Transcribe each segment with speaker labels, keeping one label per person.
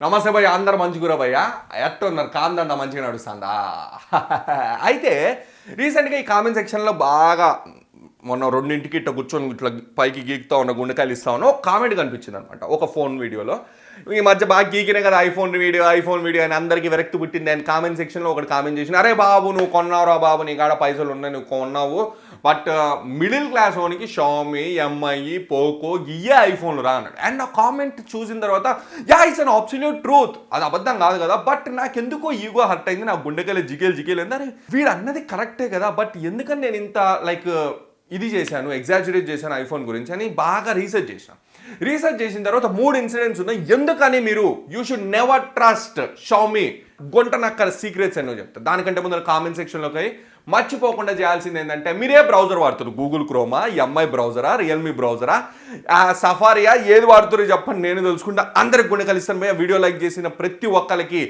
Speaker 1: నమస్తే భయ్య అందరు మంచిగురా భయ్య. ఎట్టున్నారు కాందండ మంచిగా నడుస్తుందా? అయితే రీసెంట్గా ఈ కామెంట్ సెక్షన్లో బాగా మొన్న రెండింటికి ఇట్లా కూర్చొని ఇట్లా పైకి గీక్తా ఉన్న గుండెకాయలు ఇస్తా ఉన్న ఒక కామెంట్ కనిపించింది అనమాట ఒక ఫోన్ వీడియోలో ఈ మధ్య బాగా గీకినే కదా ఐఫోన్ వీడియో ఐఫోన్ వీడియో అని అందరికీ విరక్తి పుట్టింది అని కామెంట్ సెక్షన్లో ఒకటి కామెంట్ చేసిన అరే బాబు నువ్వు కొన్నావురా బాబు నీ కాడ పైసలు ఉన్నాయి నువ్వు కొన్నావు. బట్ మిడిల్ క్లాస్ ఓనికి షామి ఎంఐ పోకో ఇయే ఐఫోన్లు రా అన్నాడు. అండ్ ఆ కామెంట్ చూసిన తర్వాత yeah it's an absolute truth అది అబద్ధం కాదు కదా. బట్ నాకెందుకో ఈగో హర్ట్ అయింది నా గుండెకెళ్ళి జిగేలు జిగేలు అరే వీడు అన్నది కరెక్టే కదా. బట్ ఎందుకని నేను ఇంత లైక్ ఇది చేశాను ఎగ్జాజురేట్ చేశాను ఐఫోన్ గురించి అని బాగా రీసెర్చ్ చేశాను రీసెర్చ్ చేసిన తర్వాత మూడు ఇన్సిడెంట్స్ ఉన్నాయి. ఎందుకని మీరు? You should never trust Xiaomi గుంట నక్కల సీక్రెట్స్ ఎన్నో చెప్తారు. దానికంటే ముందర కామెంట్ సెక్షన్లోకి మర్చిపోకుండా చేయాల్సింది ఏంటంటే మీరే బ్రౌజర్ వాడుతారు గూగుల్ క్రోమా ఎంఐ బ్రౌజరా రియల్మీ బ్రౌజరా సఫారియా ఏది వాడుతారో చెప్పండి నేను తెలుసుకుంటా. అందరికి గుండెకాయలు ఇస్తాను వీడియో లైక్ చేసిన ప్రతి ఒక్కరికి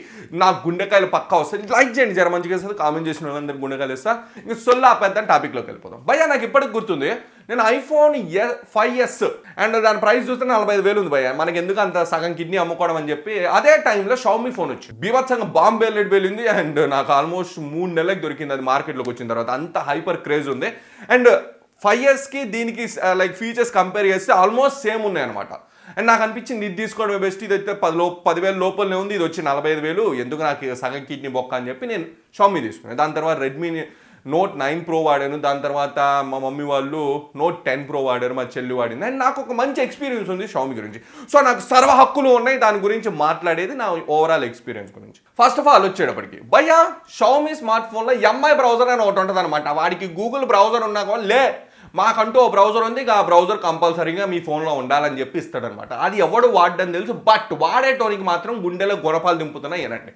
Speaker 1: నా గుండెకాయలు పక్కా వస్తుంది లైక్ చేయండి జర మంచిగా వస్తుంది కామెంట్ చేసిన వాళ్ళందరికీ గుండెకాయలు ఇస్తా ఇంకా సొల్లా పెద్ద టాపిక్లోకి వెళ్ళిపోదాం. భయ్యా నాకు ఇప్పటికి గుర్తుంది నేను ఐఫోన్ ఫైవ్ ఎస్ అండ్ దాని ప్రైస్ చూస్తే నలభై ఐదు వేలు ఉంది భయ మనకి ఎందుకు అంత సగం కిడ్నీ అమ్ముకోవడం అని చెప్పి అదే టైంలో షామీ ఫోన్ వచ్చింది. బీభత్సంగా బాంబే లెడ్ వెళ్ళింది అండ్ నాకు ఆల్మోస్ట్ మూడు నెలలకు దొరికింది అది మార్కెట్లోకి వచ్చిన తర్వాత. అంత హైపర్ క్రేజ్ ఉంది. అండ్ ఫైవ్ ఇయర్స్కి దీనికి లైక్ ఫీచర్స్ కంపేర్ చేస్తే ఆల్మోస్ట్ సేమ్ ఉన్నాయి అనమాట అండ్ నాకు అనిపించింది ఇది తీసుకోవడం బెస్ట్ ఇది అయితే పది లో పదివేల లోపలనే ఉంది ఇది వచ్చి నలభై ఐదు వేలు. ఎందుకు నాకు సగం కిడ్నీ బొక్క అని చెప్పి నేను షామీ తీసుకున్నాను. దాని తర్వాత రెడ్మీ నోట్ నైన్ ప్రో వాడాను దాని తర్వాత మా మమ్మీ వాళ్ళు నోట్ టెన్ ప్రో వాడారు మా చెల్లి వాడింది. అండ్ నాకు ఒక మంచి ఎక్స్పీరియన్స్ ఉంది షామి గురించి. సో నాకు సర్వ హక్కులు ఉన్నాయి దాని గురించి మాట్లాడేది నా ఓవరాల్ ఎక్స్పీరియన్స్ గురించి. ఫస్ట్ ఆఫ్ ఆల్ వచ్చేటప్పటికి. భయ్యా షామీ స్మార్ట్ ఫోన్లో ఎంఐ బ్రౌజర్ అని ఒకటి ఉంటుంది అనమాట వాడికి గూగుల్ బ్రౌజర్ ఉన్నా కూడా లే మాకంటూ ఓ బ్రౌజర్ ఉంది ఆ బ్రౌజర్ కంపల్సరీగా మీ ఫోన్లో ఉండాలని చెప్పి ఇస్తాడనమాట అది ఎవడు వాడడం తెలుసు బట్ వాడేటోనికి మాత్రం గుండెలో గుణపాలు దింపుతున్నాయి ఏనండి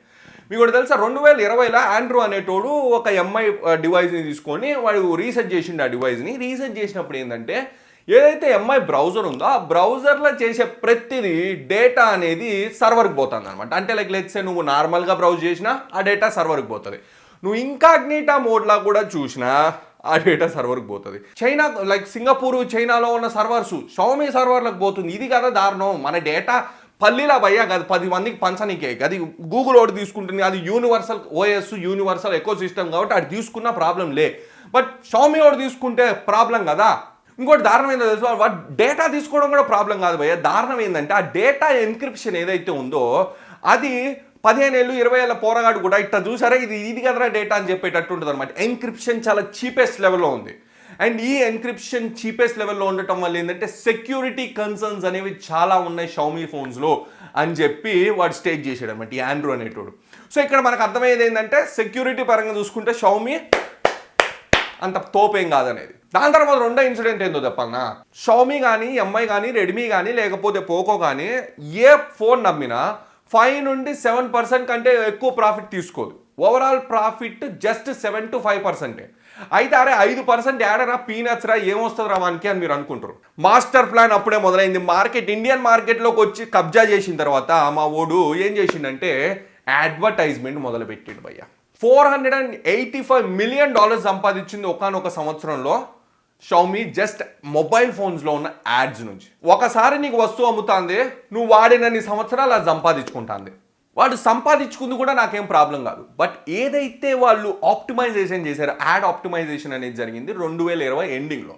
Speaker 1: మీకు కూడా తెలుసా? రెండు వేల ఇరవైలో ఆండ్రూ అనేటోడు ఒక ఎంఐ డివైస్ని తీసుకొని వాడు రీసెర్చ్ చేసిండు ఆ డివైస్ని రీసెర్చ్ చేసినప్పుడు ఏంటంటే ఏదైతే ఎంఐ బ్రౌజర్ ఉందో ఆ బ్రౌజర్లో చేసే ప్రతిదీ డేటా అనేది సర్వర్కి పోతుంది అనమాట అంటే లైక్ లెట్సే నువ్వు నార్మల్గా బ్రౌజ్ చేసినా ఆ డేటా సర్వర్కి పోతుంది. నువ్వు ఇంకాగ్నిటా మోడ్లా కూడా చూసినా ఆ డేటా సర్వర్కి పోతుంది. చైనా లైక్ సింగపూర్ చైనాలో ఉన్న సర్వర్స్ షౌమీ సర్వర్లకు పోతుంది. ఇది కదా దారుణం. మన డేటా పల్లీలా భయ్యా కాదు పది మందికి పంచనీకే. అది గూగుల్ ఒకటి తీసుకుంటుంది అది universal OS universal ecosystem కాబట్టి అది తీసుకున్న ప్రాబ్లం లే. బట్ షామి ఒకటి తీసుకుంటే ప్రాబ్లం కదా. ఇంకోటి దారుణం ఏంటో తెలుసు? వాటి డేటా తీసుకోవడం కూడా ప్రాబ్లం కాదు భయ్య. దారుణం ఏంటంటే ఆ డేటా ఎన్క్రిప్షన్ ఏదైతే ఉందో అది పదిహేను ఏళ్ళు ఇరవై ఏళ్ళ పోరగాడు కూడా ఇట్లా చూసారా? ఇది ఇది కదరా డేటా అని చెప్పేటట్టు ఉంటుంది అనమాట ఎన్క్రిప్షన్ చాలా చీపెస్ట్ లెవెల్లో ఉంది. అండ్ ఈ ఎన్క్రిప్షన్ చీపెస్ట్ లెవెల్లో ఉండటం వల్ల ఏంటంటే సెక్యూరిటీ కన్సర్న్స్ అనేవి చాలా ఉన్నాయి షౌమీ ఫోన్స్లో అని చెప్పి వాడు స్టేజ్ చేసాడు అనమాట ఈ ఆండ్రూ అనేటోడు. సో ఇక్కడ మనకు అర్థమయ్యేది ఏంటంటే సెక్యూరిటీ పరంగా చూసుకుంటే షౌమీ అంత తోపేం కాదనేది. దాని తర్వాత రెండో ఇన్సిడెంట్ ఏందో చెప్పాలన్నా షౌమీ కానీ ఎంఐ కానీ రెడ్మీ కానీ లేకపోతే పోకో కానీ ఏ ఫోన్ నమ్మినా ఫైవ్ నుండి సెవెన్ పర్సెంట్ కంటే ఎక్కువ ప్రాఫిట్ తీసుకోదు. Overall profit just seven to five పర్సెంటే అయితే అరే ఐదు పర్సెంట్ యాడరా పీనట్స్ రా ఏమొస్తుంది రా వానికి అని మీరు అనుకుంటారు మాస్టర్ ప్లాన్ అప్పుడే మొదలైంది. మార్కెట్ ఇండియన్ మార్కెట్లోకి వచ్చి కబ్జా చేసిన తర్వాత మా ఓడు ఏం చేసిండంటే అడ్వర్టైజ్మెంట్ మొదలుపెట్టిండు భయ్య. Four hundred and eighty five million dollars సంపాదించింది ఒకనొక సంవత్సరంలో షౌమి జస్ట్ మొబైల్ ఫోన్స్లో ఉన్న యాడ్స్ నుంచి. ఒకసారి నీకు వస్తువు అమ్ముతాంది నువ్వు వాడినన్ని సంవత్సరాలు అది సంపాదించుకుంటాంది. వాడు సంపాదించుకుంది కూడా నాకేం ప్రాబ్లం కాదు. బట్ ఏదైతే వాళ్ళు ఆప్టిమైజేషన్ చేశారో యాడ్ ఆప్టిమైజేషన్ అనేది జరిగింది రెండు వేల ఇరవై ఎండింగ్లో.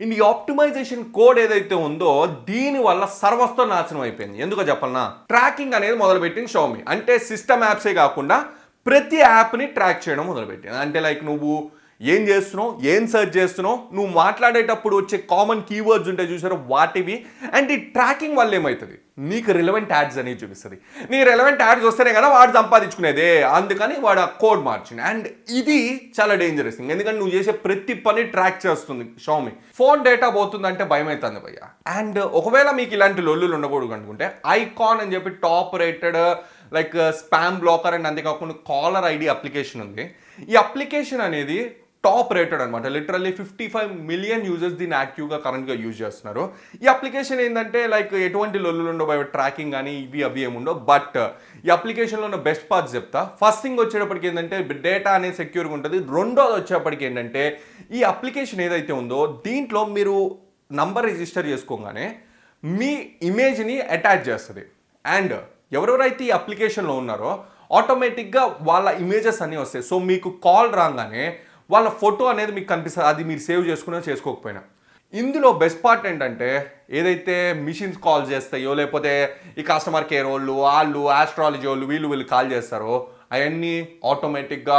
Speaker 1: ఈ ఆప్టిమైజేషన్ కోడ్ ఏదైతే ఉందో దీని వల్ల సర్వస్వం నాశనం అయిపోయింది. ఎందుకో చెప్పాలన్నా ట్రాకింగ్ అనేది మొదలుపెట్టింది షోమి అంటే సిస్టమ్ యాప్సే కాకుండా ప్రతి యాప్ని ట్రాక్ చేయడం మొదలుపెట్టింది. అంటే లైక్ నువ్వు ఏం చేస్తున్నావు? ఏం సెర్చ్ చేస్తున్నావు? నువ్వు మాట్లాడేటప్పుడు వచ్చే కామన్ కీవర్డ్స్ ఉంటాయి చూసారో వాటివి. అండ్ ఈ ట్రాకింగ్ వల్ల ఏమవుతుంది నీకు రిలవెంట్ యాడ్స్ అనేవి చూపిస్తుంది. నీ రిలవెంట్ యాడ్స్ వస్తేనే కదా వాడు సంపాదించుకునేదే. అందుకని వాడు ఆ కోడ్ మార్చింది అండ్ ఇది చాలా డేంజరస్ థింగ్ ఎందుకంటే నువ్వు చేసే ప్రతి పని ట్రాక్ చేస్తుంది. షామి ఫోన్ డేటా పోతుందంటే భయం అవుతుంది భయ్య. అండ్ ఒకవేళ మీకు ఇలాంటి లొల్లులు ఉండకూడదు అనుకుంటే ఐకాన్ అని చెప్పి top rated like spam blocker and అంతేకాకుండా కాలర్ ఐడి అప్లికేషన్ ఉంది. ఈ అప్లికేషన్ అనేది టాప్ రేటెడ్ అనమాట literally fifty five million users దీన్ని యాక్టివ్గా కరెంట్గా యూజ్ చేస్తున్నారు. ఈ అప్లికేషన్ ఏంటంటే లైక్ ఎటువంటి లొల్లులు ఉండవు ట్రాకింగ్ కానీ ఇవి అవి ఏముండవు బట్ ఈ అప్లికేషన్లో ఉన్న బెస్ట్ పార్ట్స్ చెప్తా. ఫస్ట్ థింగ్ వచ్చేటప్పటికి ఏంటంటే డేటా అనేది సెక్యూర్గా ఉంటుంది. రెండోది వచ్చేటప్పటికి ఏంటంటే ఈ అప్లికేషన్ ఏదైతే ఉందో దీంట్లో మీరు నంబర్ రిజిస్టర్ చేసుకోగానే మీ ఇమేజ్ని అటాచ్ చేస్తుంది. అండ్ ఎవరెవరైతే ఈ అప్లికేషన్లో ఉన్నారో ఆటోమేటిక్గా వాళ్ళ ఇమేజెస్ అన్నీ వస్తాయి. సో మీకు కాల్ రాగానే వాళ్ళ ఫోటో అనేది మీకు కనిపిస్తుంది. అది మీరు సేవ్ చేసుకున్నా చేసుకోకపోయినా. ఇందులో బెస్ట్ పార్ట్ ఏంటంటే ఏదైతే మిషన్స్ కాల్ చేస్తాయో లేకపోతే ఈ కస్టమర్ కేర్ వాళ్ళు వాళ్ళు ఆస్ట్రాలజీ వాళ్ళు వీళ్ళు వీళ్ళు కాల్ చేస్తారో అవన్నీ ఆటోమేటిక్గా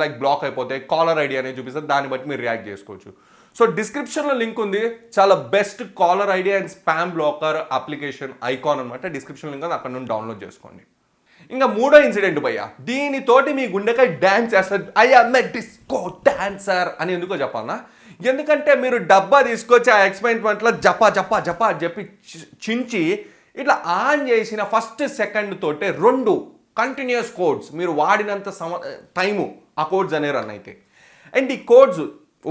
Speaker 1: లైక్ బ్లాక్ అయిపోతే కాలర్ ఐడి అనేది చూపిస్తారు. దాన్ని బట్టి మీరు రియాక్ట్ చేసుకోవచ్చు. సో డిస్క్రిప్షన్లో లింక్ ఉంది. చాలా best caller ID and spam blocker application icon అనమాట డిస్క్రిప్షన్ లింక్ ఉంది అక్కడ నుండి డౌన్లోడ్ చేసుకోండి. ఇంకా మూడో ఇన్సిడెంట్ భయ్య దీనితోటి మీ గుండెకాయ డ్యాన్స్ చేస్తారు ఐఎమ్ అమ్ డిస్కో డాన్సర్ అని ఎందుకో చెప్పాలనా? ఎందుకంటే మీరు డబ్బా తీసుకొచ్చి ఆ ఎక్స్పెరిమెంట్లో జపా జపా జపా అని చెప్పి చించి ఇట్లా ఆన్ చేసిన ఫస్ట్ సెకండ్ తోటే రెండు కంటిన్యూస్ కోడ్స్ మీరు వాడినంత సమ టైము ఆ కోడ్స్ అనే రన్ అయితే. అండ్ ఈ కోడ్స్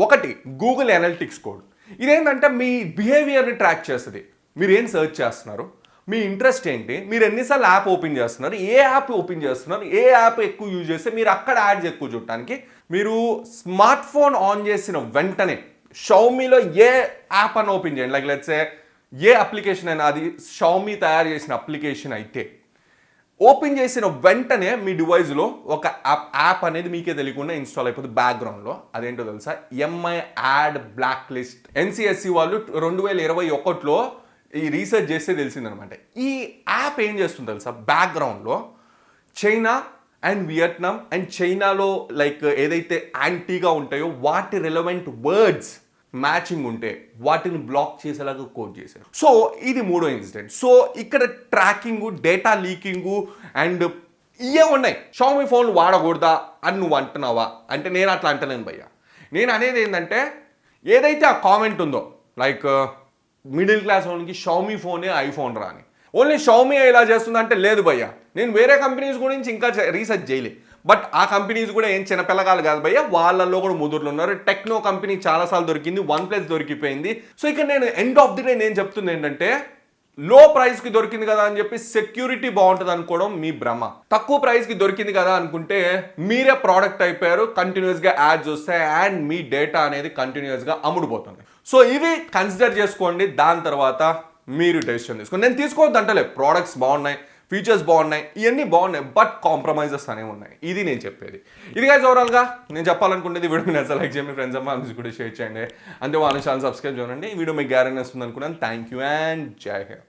Speaker 1: ఒకటి గూగుల్ అనలిటిక్స్ కోడ్. ఇదేంటంటే మీ బిహేవియర్ని ట్రాక్ చేస్తుంది. మీరు ఏం సెర్చ్ చేస్తున్నారు? మీ ఇంట్రెస్ట్ ఏంటి? మీరు ఎన్నిసార్లు యాప్ ఓపెన్ చేస్తున్నారు? ఏ యాప్ ఓపెన్ చేస్తున్నారు? ఏ యాప్ ఎక్కువ యూజ్ చేస్తే మీరు అక్కడ యాడ్స్ ఎక్కువ చూడటానికి? మీరు స్మార్ట్ ఫోన్ ఆన్ చేసిన వెంటనే షౌమీలో ఏ యాప్ అని ఓపెన్ చేయండి. లైక్ లెట్సే ఏ అప్లికేషన్ అయినా అది షౌమీ తయారు చేసిన అప్లికేషన్ అయితే ఓపెన్ చేసిన వెంటనే మీ డివైస్లో ఒక యాప్ యాప్ అనేది మీకే తెలియకుండా ఇన్స్టాల్ అయిపోతుంది బ్యాక్గ్రౌండ్లో. అదేంటో తెలుసా? MI ad block list NCSC వాళ్ళు రెండు వేల ఇరవై ఒకటిలో ఈ రీసెర్చ్ చేస్తే తెలిసిందనమాట. ఈ యాప్ ఏం చేస్తుంది తెలుసా? బ్యాక్గ్రౌండ్లో చైనా అండ్ వియట్నాం అండ్ చైనాలో లైక్ ఏదైతే యాంటీగా ఉంటాయో వాటి రిలవెంట్ వర్డ్స్ మ్యాచింగ్ ఉంటే వాటిని బ్లాక్ చేసేలాగా కోడ్ చేశారు. సో ఇది మూడో ఇన్సిడెంట్ సో ఇక్కడ ట్రాకింగ్ డేటా లీకింగ్ అండ్ ఇవే ఉన్నాయి. షామి ఫోన్ వాడకూడదా అని నువ్వు అంటున్నావా? అంటే నేను అట్లా అంటలేను భయ్య. నేను అనేది ఏంటంటే ఏదైతే ఆ కామెంట్ ఉందో లైక్ మిడిల్ క్లాస్ వాళ్ళకి షామీ ఫోనే ఐఫోన్ రాని. ఓన్లీ షౌమీ ఇలా చేస్తుందంటే లేదు భయ్య. నేను వేరే కంపెనీస్ గురించి ఇంకా రీసెర్చ్ చేయలే. బట్ ఆ కంపెనీస్ కూడా ఏం చిన్నపిల్లగాలు కాదు భయ్య. వాళ్ళల్లో కూడా ముదురులు ఉన్నారు. టెక్నో కంపెనీ చాలాసార్లు దొరికింది వన్ ప్లస్ దొరికిపోయింది. సో ఇక్కడ నేను ఎండ్ ఆఫ్ ది డే నేను చెప్తుంది ఏంటంటే లో ప్రైస్కి దొరికింది కదా అని చెప్పి సెక్యూరిటీ బాగుంటుంది అనుకోవడం మీ భ్రమ. తక్కువ ప్రైస్కి దొరికింది కదా అనుకుంటే మీరే ప్రోడక్ట్ అయిపోయారు కంటిన్యూస్గా యాడ్స్ వస్తాయి అండ్ మీ డేటా అనేది కంటిన్యూస్గా అమ్ముడుపోతుంది. సో ఇవి కన్సిడర్ చేసుకోండి. దాని తర్వాత మీరు డెసిషన్ తీసుకోండి. నేను తీసుకోవద్దు అంటలే. ప్రోడక్ట్స్ బాగున్నాయి ఫీచర్స్ బాగున్నాయి ఇవన్నీ బాగున్నాయి బట్ కాంప్రమైజెస్ అనేవి ఉన్నాయి. ఇది నేను చెప్పేది. ఇది గైజ్ ఓవరాల్గా నేను చెప్పాలనుకునేది వీడియో మీద నచ్చ లైక్ చేయండి. ఫ్రెండ్స్ అమ్మ అందరికీ కూడా షేర్ చేయండి. అంటే వాళ్ళ ఛానల్ సబ్స్క్రైబ్ చేయండి. ఈ వీడియో మీకు గ్యారెంటీ వస్తుంది అనుకున్నాను థ్యాంక్ యూ అండ్ జై హింద్